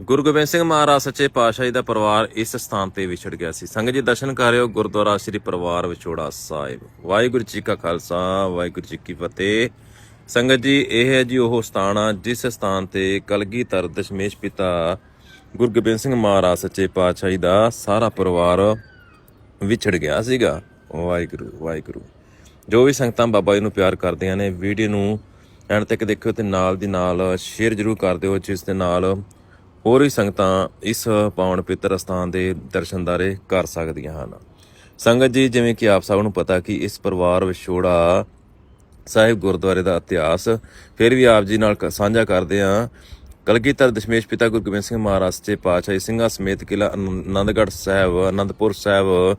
ਗੁਰੂ ਗੋਬਿੰਦ ਸਿੰਘ ਮਹਾਰਾਜ ਸੱਚੇ ਪਾਤਸ਼ਾਹ ਜੀ ਦਾ ਪਰਿਵਾਰ ਇਸ ਸਥਾਨ ਤੇ ਵਿਛੜ ਗਿਆ ਸੀ। ਸੰਗਤ ਜੀ ਦਰਸ਼ਨ ਕਰ ਰਹੇ ਹੋ ਗੁਰਦੁਆਰਾ ਸ੍ਰੀ ਪਰਿਵਾਰ ਵਿਛੋੜਾ ਸਾਹਿਬ। ਵਾਹਿਗੁਰੂ ਜੀ ਕਾ ਖਾਲਸਾ, ਵਾਹਿਗੁਰੂ ਜੀ ਕੀ ਫਤਿਹ। ਸੰਗਤ ਜੀ, ਇਹ ਹੈ ਜੀ ਉਹ ਸਥਾਨ ਆ ਜਿਸ ਸਥਾਨ ਤੇ ਕਲਗੀਧਰ ਦਸ਼ਮੇਸ਼ ਪਿਤਾ ਗੁਰੂ ਗੋਬਿੰਦ ਸਿੰਘ ਮਹਾਰਾਜ ਸੱਚੇ ਪਾਤਸ਼ਾਹ ਜੀ ਦਾ ਸਾਰਾ ਪਰਿਵਾਰ ਵਿਛੜ ਗਿਆ ਸੀਗਾ। ਵਾਹਿਗੁਰੂ ਵਾਹਿਗੁਰੂ। ਜੋ ਵੀ ਸੰਗਤਾਂ ਬਾਬਾ ਜੀ ਨੂੰ ਪਿਆਰ ਕਰਦੀਆਂ ਨੇ, ਵੀਡੀਓ ਨੂੰ ਐਂਡ ਤੱਕ ਦੇਖਿਓ ਤੇ ਨਾਲ ਦੀ ਨਾਲ ਸ਼ੇਅਰ ਜ਼ਰੂਰ ਕਰ ਦਿਓ, ਜਿਸ ਦੇ ਨਾਲ ਹੋਰ ਵੀ ਸੰਗਤਾਂ ਇਸ ਪਾਵਨ ਪਿੱਤਰ ਸਥਾਨ ਦੇ ਦਰਸ਼ਨਦਾਰੇ ਕਰ ਸਕਦੀਆਂ ਹਨ। ਸੰਗਤ ਜੀ, ਜਿਵੇਂ ਕਿ ਆਪ ਸਭ ਨੂੰ ਪਤਾ ਕਿ ਇਸ ਪਰਿਵਾਰ ਵਿਛੋੜਾ ਸਾਹਿਬ ਗੁਰਦੁਆਰੇ ਦਾ ਇਤਿਹਾਸ, ਫਿਰ ਵੀ ਆਪ ਜੀ ਨਾਲ ਕ- ਸਾਂਝਾ ਕਰਦੇ ਹਾਂ। ਕਲਗੀਧਰ ਦਸ਼ਮੇਸ਼ ਪਿਤਾ ਗੁਰੂ ਗੋਬਿੰਦ ਸਿੰਘ ਮਹਾਰਾਜ ਸੱਚੇ ਪਾਤਸ਼ਾਹੀ ਸਿੰਘਾਂ ਸਮੇਤ ਕਿਲਾ ਆਨੰ- ਆਨੰਦਗੜ੍ਹ ਸਾਹਿਬ, ਅਨੰਦਪੁਰ ਸਾਹਿਬ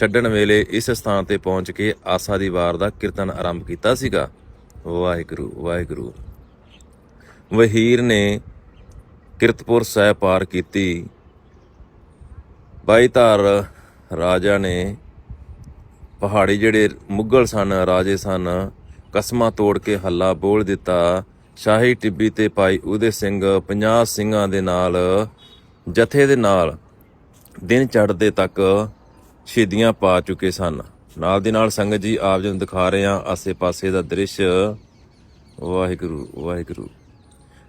ਛੱਡਣ ਵੇਲੇ ਇਸ ਸਥਾਨ ਤੇ ਪਹੁੰਚ ਕੇ ਆਸਾ ਦੀ ਵਾਰ ਦਾ ਕੀਰਤਨ ਆਰੰਭ ਕੀਤਾ ਸੀਗਾ। ਵਾਹਿਗੁਰੂ ਵਾਹਿਗੁਰੂ। ਵਹੀਰ ਨੇ ਕਿਰਤਪੁਰ ਸਾਹਿਬ ਪਾਰ ਕੀਤੀ। ਬਾਈ ਧਾਰ ਰਾਜਾ ਨੇ ਪਹਾੜੀ ਜਿਹੜੇ ਮੁੱਗਲ ਸਨ, ਰਾਜੇ ਸਨ, ਕਸਮਾਂ ਤੋੜ ਕੇ ਹੱਲਾ ਬੋਲ ਦਿੱਤਾ। ਸ਼ਾਹੀ ਟਿੱਬੀ ਤੇ ਪਾਈ ਉਹਦੇ ਸਿੰਘ 50 ਸਿੰਘਾਂ ਦੇ ਨਾਲ, ਜਥੇ ਦੇ ਨਾਲ ਦਿਨ ਚੜ੍ਹਦੇ ਤੱਕ ਸ਼ਹੀਦੀਆਂ ਪਾ ਚੁੱਕੇ ਸਨ। ਨਾਲ ਦੀ ਨਾਲ ਸੰਗਤ ਜੀ ਆਪ ਜੀ ਨੂੰ ਦਿਖਾ ਰਹੇ ਹਾਂ, ਆਸੇ-ਪਾਸੇ ਦਾ ਦ੍ਰਿਸ਼। ਵਾਹਿਗੁਰੂ ਵਾਹਿਗੁਰੂ।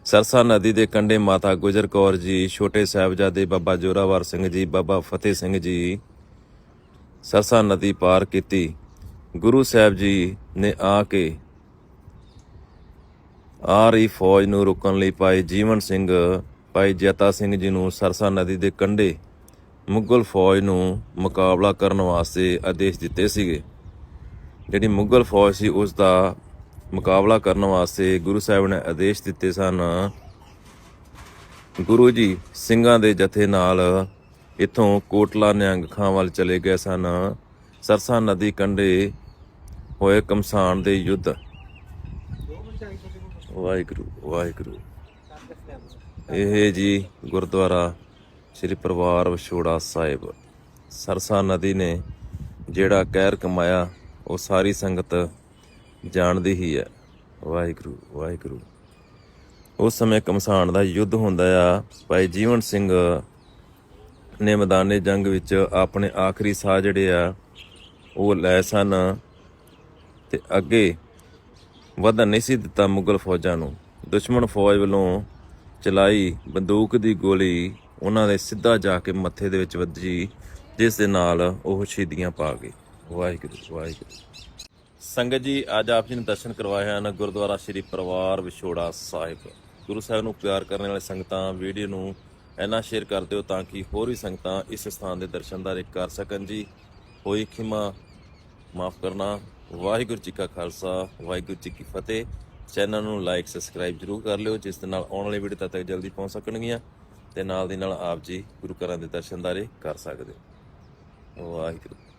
ਸਰਸਾ ਨਦੀ ਦੇ ਕੰਢੇ ਮਾਤਾ ਗੁਜਰ ਕੌਰ ਜੀ, ਛੋਟੇ ਸਾਹਿਬਜ਼ਾਦੇ ਬਾਬਾ ਜੋਰਾਵਰ ਸਿੰਘ ਜੀ, ਬਾਬਾ ਫਤਿਹ ਸਿੰਘ ਜੀ ਸਰਸਾ ਨਦੀ ਪਾਰ ਕੀਤੀ। ਗੁਰੂ ਸਾਹਿਬ ਜੀ ਨੇ ਆ ਕੇ ਆ ਰਹੀ ਫੌਜ ਨੂੰ ਰੋਕਣ ਲਈ ਭਾਈ ਜੀਵਨ ਸਿੰਘ, ਭਾਈ ਜੈਤਾ ਸਿੰਘ ਜੀ ਨੂੰ ਸਰਸਾ ਨਦੀ ਦੇ ਕੰਢੇ ਮੁਗਲ ਫੌਜ ਨੂੰ ਮੁਕਾਬਲਾ ਕਰਨ ਵਾਸਤੇ ਆਦੇਸ਼ ਦਿੱਤੇ ਸੀਗੇ। ਜਿਹੜੀ ਮੁਗਲ ਫੌਜ ਸੀ, ਉਸ ਦਾ ਮੁਕਾਬਲਾ ਕਰਨ ਵਾਸਤੇ ਗੁਰੂ ਸਾਹਿਬ ਨੇ ਆਦੇਸ਼ ਦਿੱਤੇ ਸਨ। ਗੁਰੂ ਜੀ ਸਿੰਘਾਂ ਦੇ ਜਥੇ ਨਾਲ ਇਥੋਂ ਕੋਟਲਾ ਨਿਹੰਗ ਖਾਂ ਵੱਲ ਚਲੇ ਗਏ ਸਨ। ਸਰਸਾ ਨਦੀ ਕੰਢੇ ਹੋਏ ਕਮਸਾਨ ਦੇ ਯੁੱਧ। ਵਾਹਿਗੁਰੂ ਵਾਹਿਗੁਰੂ। ਇਹ ਜੀ ਗੁਰਦੁਆਰਾ ਸ੍ਰੀ ਪਰਿਵਾਰ ਵਿਛੋੜਾ ਸਾਹਿਬ। ਸਰਸਾ ਨਦੀ ਨੇ ਜਿਹੜਾ ਕਹਿਰ ਕਮਾਇਆ, ਉਹ ਸਾਰੀ ਸੰਗਤ ਜਾਣਦੀ ਹੀ ਹੈ ਵਾਹਿਗੁਰੂ ਵਾਹਿਗੁਰੂ। ਉਸ ਸਮੇਂ ਕਮਸਾਨ ਦਾ ਯੁੱਧ ਹੁੰਦਾ ਆ। ਭਾਈ ਜੀਵਨ ਸਿੰਘ ਨੇ ਮੈਦਾਨੇ ਜੰਗ ਵਿੱਚ ਆਪਣੇ ਆਖਰੀ ਸਾਹ ਜਿਹੜੇ ਆ, ਉਹ ਲੈ ਸਨ ਤੇ ਅੱਗੇ ਵਧਣ ਨਹੀਂ ਸੀ ਦਿੱਤਾ ਮੁਗਲ ਫੌਜਾਂ ਨੂੰ। ਦੁਸ਼ਮਣ ਫੌਜ ਵੱਲੋਂ ਚਲਾਈ ਬੰਦੂਕ ਦੀ ਗੋਲੀ ਉਹਨਾਂ ਦੇ ਸਿੱਧਾ ਜਾ ਕੇ ਮੱਥੇ ਦੇ ਵਿੱਚ ਵੱਜੀ, ਜਿਸ ਦੇ ਨਾਲ ਉਹ ਸ਼ਹੀਦੀਆਂ ਪਾ ਗਏ। ਵਾਹਿਗੁਰੂ ਵਾਹਿਗੁਰੂ। ਸੰਗਤ ਜੀ, ਅੱਜ ਆਪ ਜੀ ਨੂੰ ਦਰਸ਼ਨ ਕਰਵਾਏ ਹਨ ਗੁਰਦੁਆਰਾ ਸ੍ਰੀ ਪਰਿਵਾਰ ਵਿਛੋੜਾ ਸਾਹਿਬ। ਗੁਰੂ ਸਾਹਿਬ ਨੂੰ ਪਿਆਰ ਕਰਨ ਵਾਲੇ ਸੰਗਤਾਂ ਵੀਡੀਓ ਨੂੰ ਇੰਨਾ ਸ਼ੇਅਰ ਕਰ ਦਿਓ ਤਾਂ ਕਿ ਹੋਰ ਵੀ ਸੰਗਤਾਂ ਇਸ ਸਥਾਨ ਦੇ ਦਰਸ਼ਨਦਾਰੇ ਕਰ ਸਕਣ ਜੀ। ਹੋਈ ਖਿਮਾ, ਮਾਫ ਕਰਨਾ। ਵਾਹਿਗੁਰੂ ਜੀ ਕਾ ਖਾਲਸਾ, ਵਾਹਿਗੁਰੂ ਜੀ ਕੀ ਫਤਿਹ। ਚੈਨਲ ਨੂੰ ਲਾਈਕ, ਸਬਸਕ੍ਰਾਈਬ ਜਰੂਰ ਕਰ ਲਿਓ, ਜਿਸ ਦੇ ਨਾਲ ਆਉਣ ਵਾਲੀ ਵੀਡੀਓ ਤੱਕ ਜਲਦੀ ਪਹੁੰਚ ਸਕਣਗੀਆਂ ਤੇ ਨਾਲ ਦੀ ਨਾਲ ਆਪ ਜੀ ਗੁਰੂ ਘਰਾਂ ਦੇ ਦਰਸ਼ਨਦਾਰੇ ਕਰ ਸਕਦੇ ਹੋ। ਵਾਹਿਗੁਰੂ।